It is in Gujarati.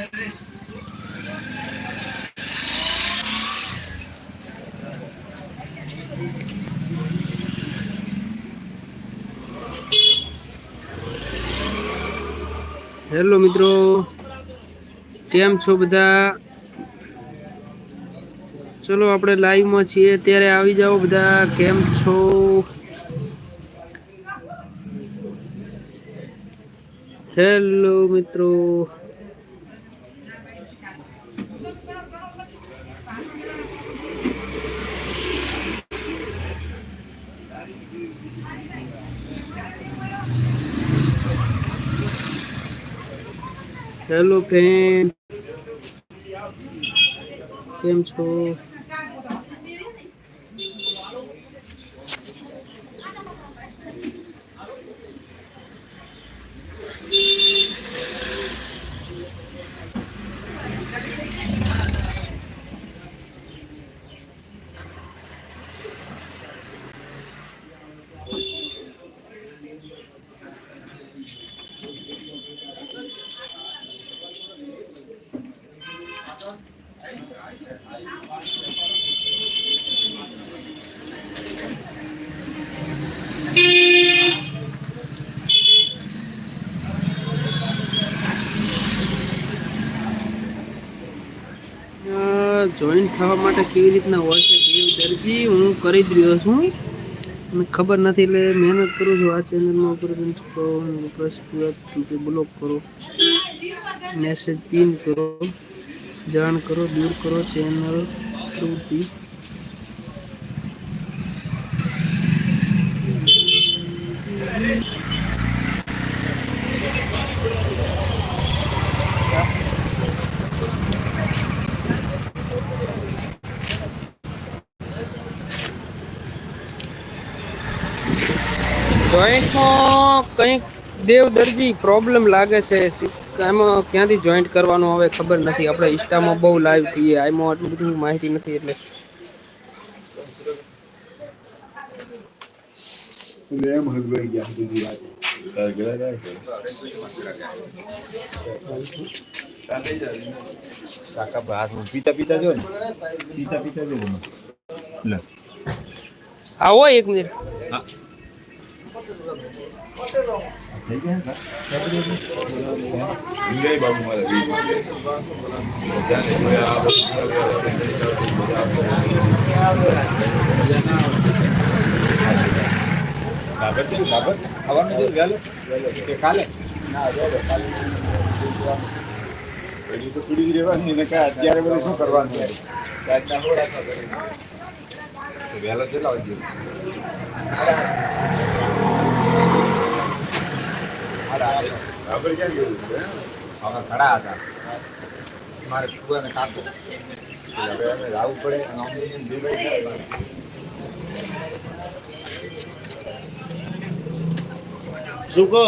હેલો મિત્રો, કેમ છો બધા? ચલો આપણે લાઈવમાં છીએ, ત્યારે આવી જાઓ બધા, કેમ છો? હેલો મિત્રો. Hello friend. કેમ છો? જોઈન થવા માટે કેવી રીતના હોય છે દરજી હું કરી જ રહ્યો છું. મને ખબર નથી એટલે મહેનત કરું છું આ ચેનલમાં ઉપર કરો પ્લસ બ્લોક કરો. મેસેજ પિન કરો. જાણ કરો દૂર કરો ચેનલ ત્રુટી જોઈન્ટમાં કંઈક દેવ દરજી પ્રોબ્લેમ લાગે છે. એમાં ક્યાંથી જોઈન્ટ કરવાનું હવે ખબર નથી. આપણે ઇન્સ્ટામાં બહુ લાઈવ થઈએ આમાં આટલું બધું માહિતી નથી એટલે. પીતા પીતા જો ને. પીતા પીતા જો આવો એક મિનિટ. કાલે ના પેલી તો જ રહેવાની એને કાંઈ અત્યારે બધું શું કરવાનું છે વહેલો કેટલા વાગે બરાબર ક્યાં ગયું અમે ખડા હતા મારે કાપો હવે અમે લાવવું પડે અને શું કહો